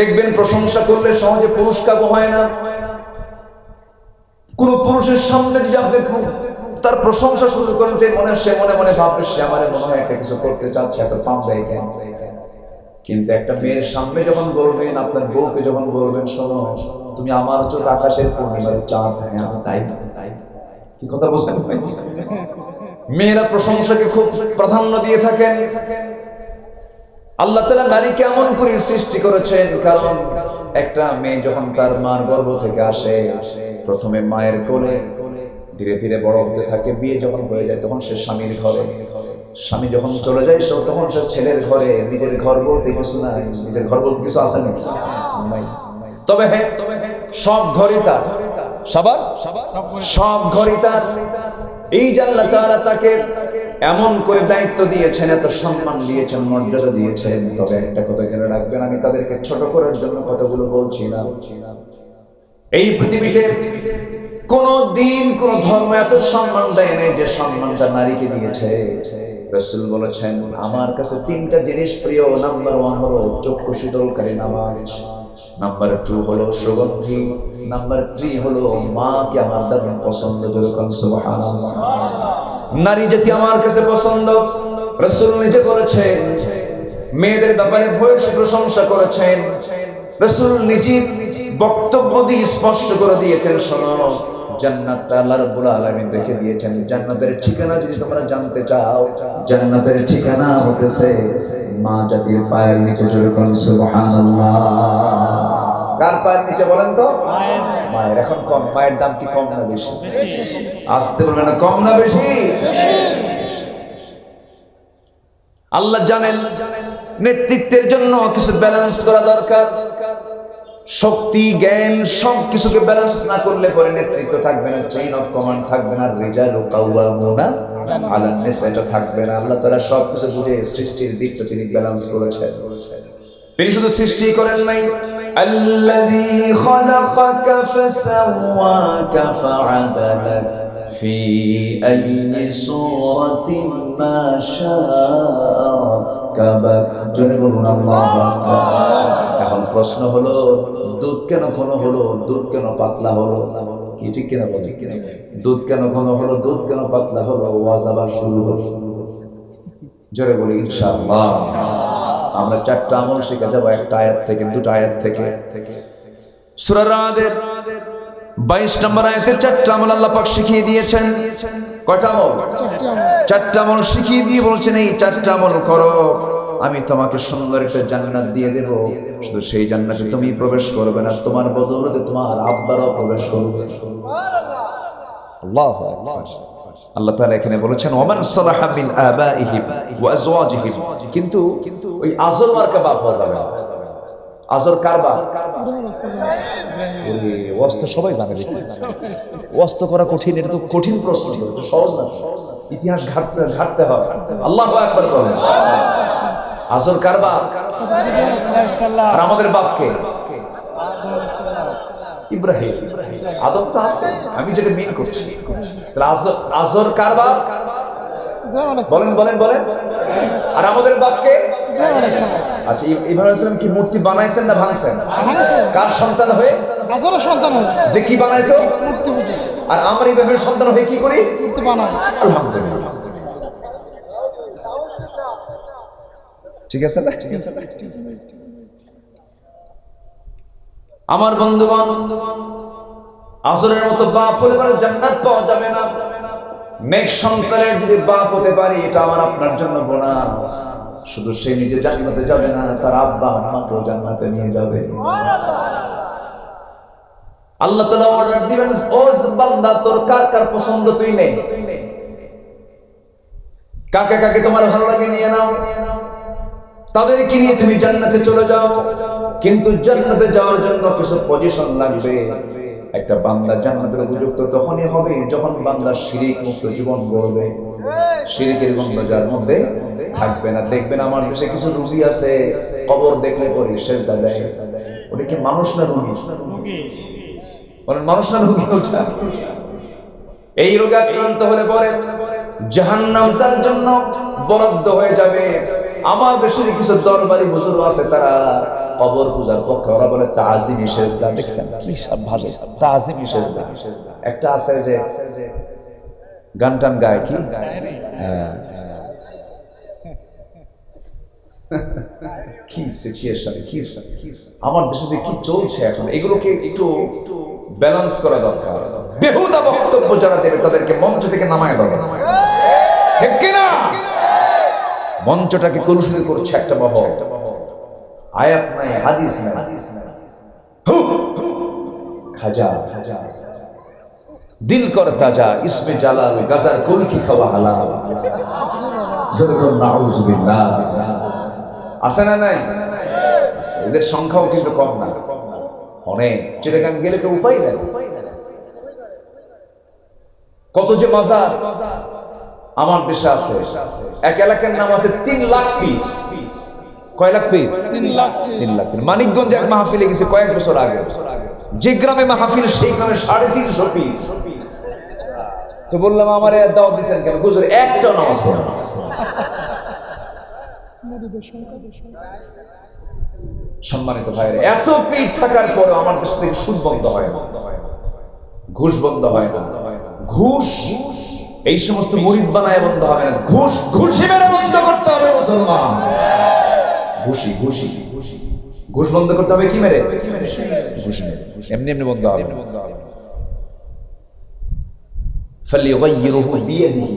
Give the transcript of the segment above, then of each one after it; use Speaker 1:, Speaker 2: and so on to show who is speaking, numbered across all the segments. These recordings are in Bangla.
Speaker 1: দেখবেন প্রশংসা করলে সহজে পুরস্কার হয় না কোন পুরুষের সামনে যদি আপনি তার প্রশংসা শুরু করেন মনে সে মনে মনে ভাববে সে আমার মনে হয় একটা কিছু করতে চাচ্ছে এত পাম দেয় কেন কিন্তু একটা মেয়ের সামনে যখন বলবেন আপনার বউকে যখন বলবেন শোনো তুমি আমার চোখ আকাশের পূর্ণিমার চাঁদ হ্যাঁ
Speaker 2: তাই তাই
Speaker 1: কি কথা বলছেন মেয়েরা প্রশংসাকে খুব প্রাধান্য দিয়ে থাকেন আল্লাহ তালা নারী কেমন করে সৃষ্টি করেছেন কারণ একটা মেয়ে যখন তার মার গর্ভ থেকে আসে প্রথমে মায়ের কোলে ধীরে ধীরে বড় হতে থাকে বিয়ে যখন হয়ে যায় তখন সে স্বামীর ঘরে স্বামী যখন চলে যায় তখন সে ছেলের ঘরে নিজের ঘর বলতে কিছু নাই নিজের ঘর বলতে কিছু আসে না তবে হ্যাঁ তবে হ্যাঁ সব ঘরে তার সবার সব ঘরে তার এই জাল্লা তারা তাকে এমন করে দায়িত্ব দিয়েছেন এত সম্মান দিয়েছেন মর্যাদা দিয়েছেন তবে একটা কথা খেলে রাখবেন আমি তাদেরকে ছোট করার জন্য কথাগুলো বলছি না এই পৃথিবীতে কোন দিন কোন ধর্ম এত সম্মান দেয় নাই যে সম্মানটা নারীকে দিয়েছে রসুল বলেছেন আমার কাছে তিনটা জিনিস প্রিয় নাম্বার ওয়ান হলো চক্ষু শীতলকারী নামাজ নাম্বার টু হলো সুগন্ধি নাম্বার থ্রি হলো মাকে আমার দারুণ পছন্দ নারী জাতি আমার কাছে পছন্দ রসুল নিজে করেছেন মেয়েদের ব্যাপারে ভয়সী প্রশংসা করেছেন রসুল নিজে বক্তব্য দিয়ে স্পষ্ট করে দিয়েছেন শোনো আল্লাহ আলামিন দিয়েছেন জান্নাতের ঠিকানা যদি তোমরা জানতে চাও জান্নাতের ঠিকানা হতেছে মা জাতির পায়ের নিচে সুবহানাল্লাহ কার পায়ের নিচে বলেন তো মায়ের এখন কম পায়ের দাম কি কম না বেশি আসতে বলবে না কম না বেশি আল্লাহ জানেন নেতৃত্বের জন্য কিছু ব্যালেন্স করা দরকার শক্তি জ্ঞান সব কিছুকে ব্যালেন্স না করলে পরে নেতৃত্ব থাকবে না চেইন অফ কমান্ড থাকবে না রেজাল ও কাউয়ামুনা আলা সেটা থাকবে না আল্লাহ তারা সব কিছু বুঝে সৃষ্টির দিকটা তিনি ব্যালেন্স করেছে তিনি শুধু সৃষ্টি করেন নাই আল্লাযী খালাকাকা ফাসাওয়াকা ফাআদালাক ফি আইয়ি সূরাতিন মা শাআ রাক্কাবাক জোরে বলুন আল্লাহু আকবার প্রশ্ন হলো দুধ কেন ঘন হলো দুধ কেন পাতলা হলো কি ঠিক কেন ঠিক কিনা দুধ কেন ঘন হলো দুধ কেন পাতলা হলো ওয়াজ আবার শুরু হলো জোরে বলি ইনশাআল্লাহ আমরা চারটা আমল শিখে যাবো একটা আয়াত থেকে দুটা আয়াত থেকে সুরারাজের বাইশ নম্বর আয়াতে চারটা আমল আল্লাহ পাক শিখিয়ে দিয়েছেন কয়টা আমল চারটা আমল শিখিয়ে দিয়ে বলছেন এই চারটা আমল করো আমি তোমাকে সুন্দর একটা জান্নাত দিয়ে দেব শুধু সেই জান্নাতে তুমি প্রবেশ করবে না তোমার বদলতে তোমার আব্বারও প্রবেশ করবে আল্লাহ আল্লাহ তাআলা এখানে বলেছেন ওমান সালাহা মিন আবাইহিম ওয়া আজওয়াজিহিম কিন্তু ওই আজর মার্কা বাপ হওয়া যাবে আজর কারবা ওয়াস্ত সবাই জানে ওয়াস্ত করা কঠিন এটা তো কঠিন প্রশ্ন সহজ না ইতিহাস ঘাটতে ঘাটতে হবে আল্লাহ একবার বলেন আসল কারবা আর আমাদের বাপকে ইব্রাহিম আদম তো আছে আমি যেটা মিন করছি আজর কারবা বলেন বলেন বলেন আর আমাদের বাপকে আচ্ছা ইব্রাহিম কি মূর্তি বানাইছেন না ভাঙছেন কার সন্তান হয়ে সন্তান যে কি বানাইতো মূর্তি আর আমরা ইব্রাহিমের সন্তান হয়ে কি করি
Speaker 2: আলহামদুলিল্লাহ
Speaker 1: ঠিক আছে না ঠিক আছে আমার বন্ধু আসরের মতো বাপ হতে পারে জান্নাত পাওয়া যাবে না মেঘ সন্তানের যদি বাপ হতে পারি এটা আমার আপনার জন্য বোনাস শুধু সে নিজে জান্নাতে যাবে না তার আব্বা আম্মাকেও জান্নাতে নিয়ে যাবে আল্লাহ তাআলা অর্ডার দিবেন ও বান্দা তোর কার কার পছন্দ তুই নেই কাকে কাকে তোমার ভালো লাগে নিয়ে নাও তাদেরকে নিয়ে তুমি জান্নাতে চলে যাও কিন্তু জান্নাতে যাওয়ার জন্য কিছু পজিশন লাগবে একটা বান্দা জান্নাতের উপযুক্ত তখনই হবে যখন বান্দা শিরিক মুক্ত জীবন গড়বে শিরিকের গঙ্গার মধ্যে থাকবে না দেখবেন আমার দেশে কিছু রুগী আছে কবর দেখলে পরে শেষ দেয় ওটা কি মানুষ না রুগী বলেন মানুষ না রুগী ওটা এই রোগে আক্রান্ত হলে পরে জাহান্নাম তার জন্য বরাদ্দ হয়ে যাবে আমার দেশের কিছু দরবারি বুজুর আছে তারা কবর পূজার পক্ষে ওরা বলে তাজিমি সেজদা দেখছেন কি সব ভালো তাজিমি সেজদা একটা আছে যে গান টান গায় কি কি সিচুয়েশন কি আমার দেশে কি চলছে এখন এগুলোকে একটু ব্যালেন্স করা দরকার বেহুদা বক্তব্য যারা দেবে তাদেরকে মঞ্চ থেকে নামায় দেবে মঞ্চটাকে কলুষিত করছে একটা মহ আয়াত নাই হাদিস নাই খাজা খাজা দিল কর তাজা ইসমে জালাল গাজার কলকি খাওয়া হালাল না নাই এদের সংখ্যাও কিন্তু কম না অনেক চিটাগাং গেলে তো উপায় নাই কত যে মজা আমার দেশে আছে এক এলাকার নাম আছে তিন লাখ পি কয় লাখ পি তিন লাখ তিন লাখ মানিকগঞ্জে এক মাহফিলে গেছে কয়েক বছর আগে যে গ্রামে মাহফিল সেই গ্রামে সাড়ে তিনশো পি তো বললাম আমার দাওয়াত দিচ্ছেন কেন গুজরে একটা নামাজ পড়ে সম্মানিত ভাই এত পিঠ থাকার পরে আমার দেশ থেকে সুদ বন্ধ হয় ঘুষ বন্ধ হয় ঘুষ এই সমস্ত মরিদ বানায় বন্ধ হবে না ঘুষ ঘুষি মেরে বন্ধ করতে হবে মুসলমান ঘুষি ঘুষি ঘুষ বন্ধ করতে হবে কি মেরে ঘুষি মেরে এমনি এমনি বন্ধ হবে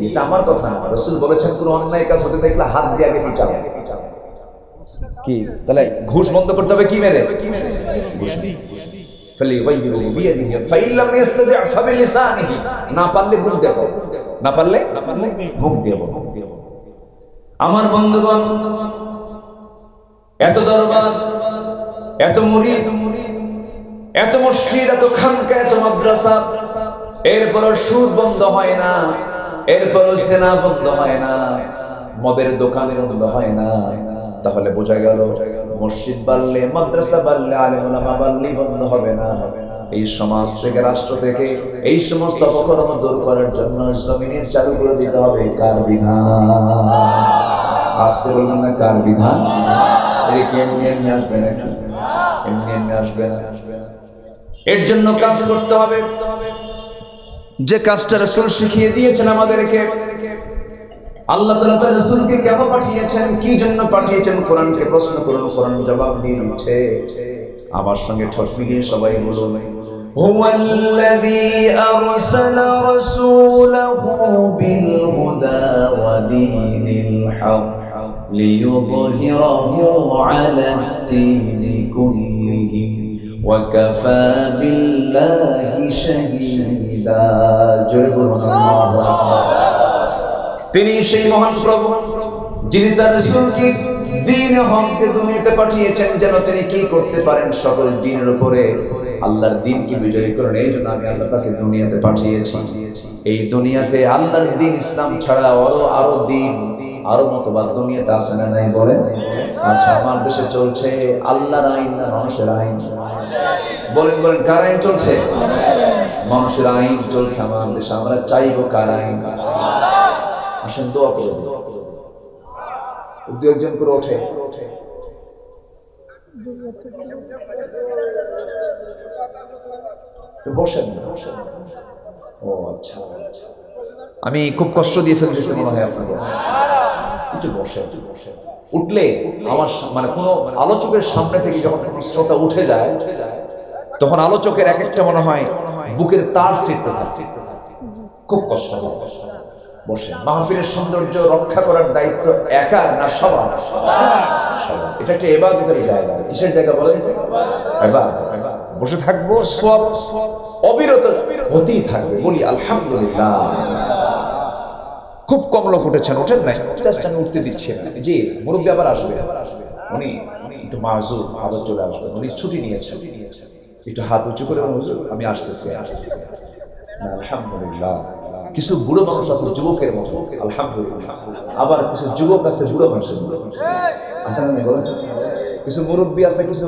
Speaker 1: এটা আমার কথা না হাত দিয়ে কি তাহলে ঘুষ করতে হবে কি মেরে না পারলে মুখ দেখো না পারলে মুখ দেব মুখ দিয়ে আমার বন্ধুগণ এত দরবার এত মুড়ি এত মসজিদ এত খানকা এত মাদ্রাসা এরপরও সুর বন্ধ হয় না এরপরও সেনা বন্ধ হয় না মদের দোকানের বন্ধ হয় না তাহলে বোঝা গেল মসজিদ বাড়লে মাদ্রাসা বাড়লে আলমা বাড়লে বন্ধ হবে না হবে না এই সমাজ থেকে রাষ্ট্র থেকে এই সমস্ত অপকর্ম দূর করার জন্য জমিনের চালু করে দিতে হবে কার বিধান আসতে বলবেন না কার বিধান এমনি এমনি আসবে না এমনি এমনি আসবে না এর জন্য কাজ করতে হবে যে কাজটা রসুল শিখিয়ে দিয়েছেন আমাদেরকে আল্লাহ তালা রসুলকে কেন পাঠিয়েছেন কি জন্য পাঠিয়েছেন কে প্রশ্ন করুন কোরআন জবাব দিয়ে দিচ্ছে আমার সঙ্গে ঠোঁট মিলিয়ে সবাই বলুন هو الذي أرسل رسوله بالهدى ودين الحق ليظهره على الدين كله وكفى بالله شهيدا جل الله তিনি সেই মহান প্রভু যিনি তার রসুলকে দিন হককে দুনিয়াতে পাঠিয়েছেন যেন তিনি কি করতে পারেন সকল দিনের উপরে আল্লাহর দিনকে বিজয় করেন এই জন্য আমি আল্লাহ তাকে দুনিয়াতে পাঠিয়েছি এই দুনিয়াতে আল্লাহর দিন ইসলাম ছাড়া আরো আরো দিন আরো মতবাদ দুনিয়াতে আসে না নাই বলেন আচ্ছা আমার দেশে চলছে আল্লাহর আইন না মানুষের আইন বলেন বলেন কার আইন চলছে মানুষের আইন চলছে আমার দেশে আমরা চাইবো কার আইন কার আইন আসেন দোয়া করে দু একজন করে ওঠে বসেন ও আচ্ছা আচ্ছা আমি খুব কষ্ট দিয়ে ফেলতেছি মনে হয় আপনাকে একটু বসে একটু বসে উঠলে আমার মানে কোনো আলোচকের সামনে থেকে যখন কোন শ্রোতা উঠে যায় উঠে যায় তখন আলোচকের এক একটা মনে হয় বুকের তার ছিটতে খুব কষ্ট খুব কষ্ট বসে মাহফিলের সৌন্দর্য রক্ষা করার দায়িত্ব একার না সবার সবার এটা একটা এবাদতের জায়গা কিসের জায়গা বলেন এবার বসে থাকবো সব সব অবিরত হতেই থাকবে বলি আলহামদুলিল্লাহ খুব কম লোক উঠেছেন ওঠেন নাই জাস্ট আমি উঠতে দিচ্ছি জি মুরব্বী আবার আসবে উনি একটু মাহজুর আবার চলে আসবে উনি ছুটি ছুটি নিয়েছেন একটু হাত উঁচু করে আমি আসতেছি আসতেছি আলহামদুলিল্লাহ কিছু বুড়ো মানুষ আছে যুবকের মতো আলহামদুলিল্লাহ আবার কিছু যুবক আছে বুড়ো মানুষের মতো আসেন কিছু মুরব্বী আছে কিছু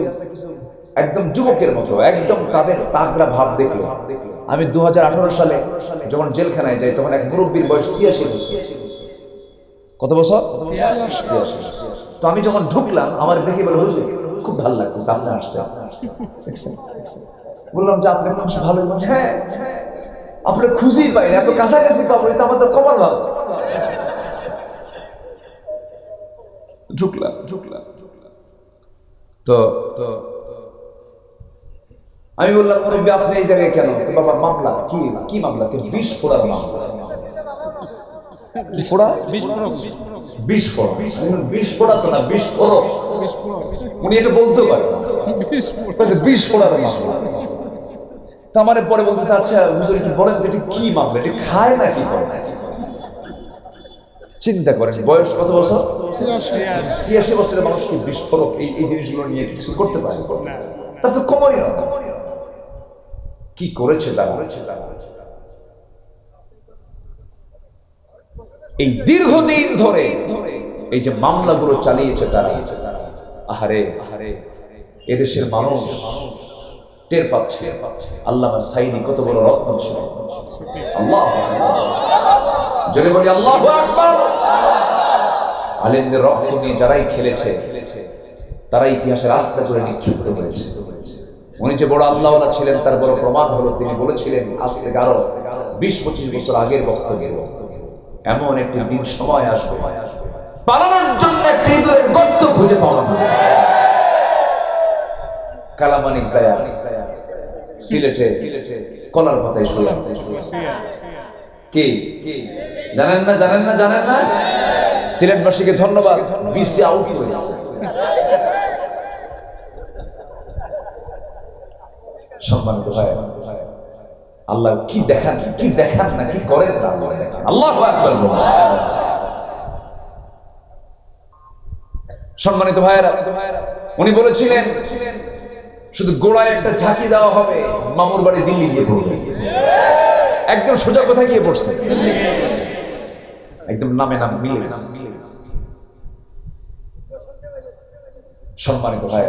Speaker 1: একদম যুবকের মতো একদম তাদের তাগড়া ভাব দেখলো আমি দু হাজার সালে যখন জেলখানায় যাই তখন এক মুরব্বীর বয়স ছিয়াশি বছর কত বছর ছিয়াশি তো আমি যখন ঢুকলাম আমার দেখে বলে হুজুর খুব ভালো লাগতো আপনি আসছে বললাম যে আপনি খুশি ভালো হ্যাঁ, হ্যাঁ। আপনি খুঁজেই পাই না এত কাছাকাছি পাবো এটা আমাদের কপাল ভাব ঢুকলাম ঢুকলাম তো তো আমি বললাম মুরব্বী আপনি এই জায়গায় কেন বাবা মামলা কি কি মামলা কি বিষ ফোড়ার মামলা ফোড়া বিষ ফোড়া তো বিষ উনি এটা বলতে পারেন বিষ তো আমার পরে বলতেছে আচ্ছা হুজুর একটু বলেন এটি কি মামলা এটি খায় না কি করে চিন্তা করেন বয়স কত বছর ছিয়াশি বছরের মানুষ কি বিস্ফোরক এই এই জিনিসগুলো নিয়ে কিছু করতে পারে তার তো কমনই না কি করেছে তারা এই দীর্ঘদিন ধরে এই যে মামলাগুলো চালিয়েছে তারা আহারে আহারে এদেশের মানুষ টের পাচ্ছে আল্লাহ সাইনি কত বড় রত্ন আল্লাহ জোরে বলি আল্লাহ আলেমদের রক্ত নিয়ে যারাই খেলেছে তারা ইতিহাসের রাস্তা করে নিক্ষিপ্ত হয়েছে উনি যে বড় আল্লাহওয়ালা ছিলেন তার বড় প্রমাণ হলো তিনি বলেছিলেন আজ থেকে আরো বিশ পঁচিশ বছর আগের বক্তব্যের এমন একটি দিন সময় আসবে পালানোর জন্য একটি ইঁদুরের গর্ত খুঁজে পাওয়া কালামানিক জায়া সিলেটে কলার পাতায় শুয়ে কি জানেন না জানেন না জানেন না সিলেটবাসীকে ধন্যবাদ বিসি আউট সম্মানিত ভাই আল্লাহ কি দেখান কি দেখান না কি করেন না করেন আল্লাহ সম্মানিত ভাইয়েরা উনি বলেছিলেন শুধু গোড়ায় একটা ঝাঁকি দেওয়া হবে মামুর বাড়ি দিল্লি গিয়ে পড়বে একদম সোজা কোথায় গিয়ে পড়ছে একদম নামে নাম মিলে সম্মানিত ভাই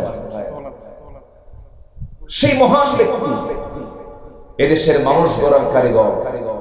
Speaker 1: সেই মহান ব্যক্তি এদেশের মানুষ গড়ার কারিগর কারিগর